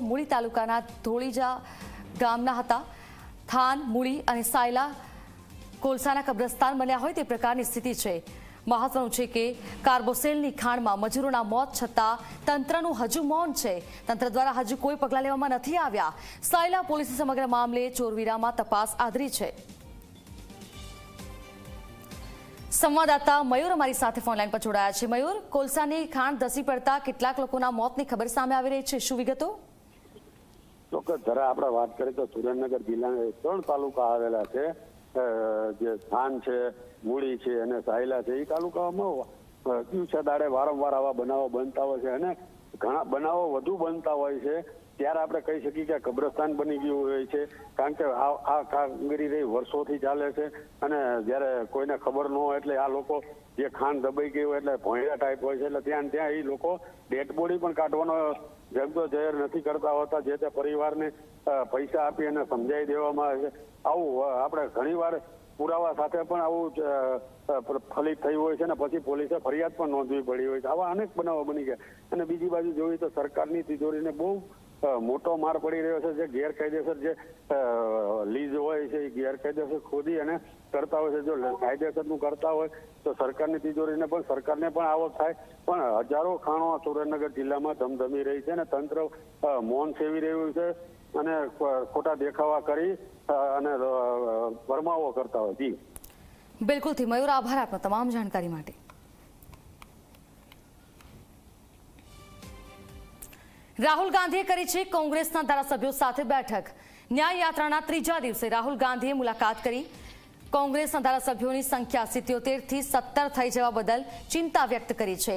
મૂળી તાલુકાના ધોળીજા ગામના હતા. થાન, મૂળી અને સાયલા કોલસાના કબ્રસ્તાન બન્યા હોય તે પ્રકારની સ્થિતિ છે. મહત્વનું છે કે કાર્બોસેલની ખાણમાં મજૂરોના મોત છતાં તંત્રનું હજુ મૌન છે. તંત્ર દ્વારા હજુ કોઈ પગલાં લેવામાં નથી આવ્યા. સાયલા પોલીસે સમગ્ર મામલે ચોરવીરામાં તપાસ આદરી છે. સંવાદદાતા મયુર અમારી સાથે ફોનલાઈન પર જોડાયા છે. મયુર, કોલસાની ખાણ ધસી પડતા કેટલાક લોકોના મોતની ખબર સામે આવી રહી છે. શું વિગતો? ચોક્કસ જરા આપણે વાત કરીએ તો સુરેન્દ્રનગર જિલ્લાના ત્રણ તાલુકા આવેલા છે. જે થાન છે, મૂળી છે અને સાયલા છે. એ તાલુકામાં દિવસે દાડે વારંવાર આવા બનાવો બનતા હોય છે અને ઘણા બનાવો વધુ બનતા હોય છે. ત્યારે આપણે કહી શકીએ કે કબ્રસ્તાન બની ગયું હોય છે, કારણ કે આ આ કામગીરી રહી વર્ષોથી ચાલે છે અને જ્યારે કોઈને ખબર ન હોય એટલે આ લોકો જે ખાન દબાઈ ગયું એટલે ભોંયડા ટાઈપ હોય છે, એટલે ત્યાં ત્યાં એ લોકો ડેડ પણ કાઢવાનો જગતો જહેર નથી કરતા હોતા, જે તે પરિવારને પૈસા આપી અને સમજાવી દેવામાં આવે છે. આવું આપણે ઘણીવાર પુરાવા સાથે પણ આવું ફલિત થયું હોય છે અને પછી પોલીસે ફરિયાદ પણ નોંધવી પડી હોય છે. આવા અનેક બનાવો બની ગયા. અને બીજી બાજુ જોઈએ તો સરકારની તિજોરીને બહુ મોટો માર પડી રહ્યો છે, જે ગેરકાયદેસર જે લીઝ હોય છે, એ ગેરકાયદેસર ખોદી અને કરતા હોય છે. જો કાયદેસરનું કરતા હોય, તો સરકારની તિજોરીને પણ, સરકારને પણ આવક થાય. પણ હજારો ખાણો સુરેન્દ્રનગર જિલ્લામાં ધમધમી રહી છે અને તંત્ર મૌન સેવી રહ્યું છે અને ખોટા દેખાવા કરી અને વરમાવો કરતા હોય. જી. બિલકુલથી મયુર, આભાર આપનો તમામ જાણકારી માટે. રાહુલ ગાંધીએ કરી છે કોંગ્રેસના ધારાસભ્યો સાથે બેઠક. ન્યાય યાત્રાના ત્રીજા દિવસે રાહુલ ગાંધીએ મુલાકાત કરી. કોંગ્રેસના ધારાસભ્યોની સંખ્યા સિત્યોતેરથી સત્તર થઈ જવા બદલ ચિંતા વ્યક્ત કરી છે.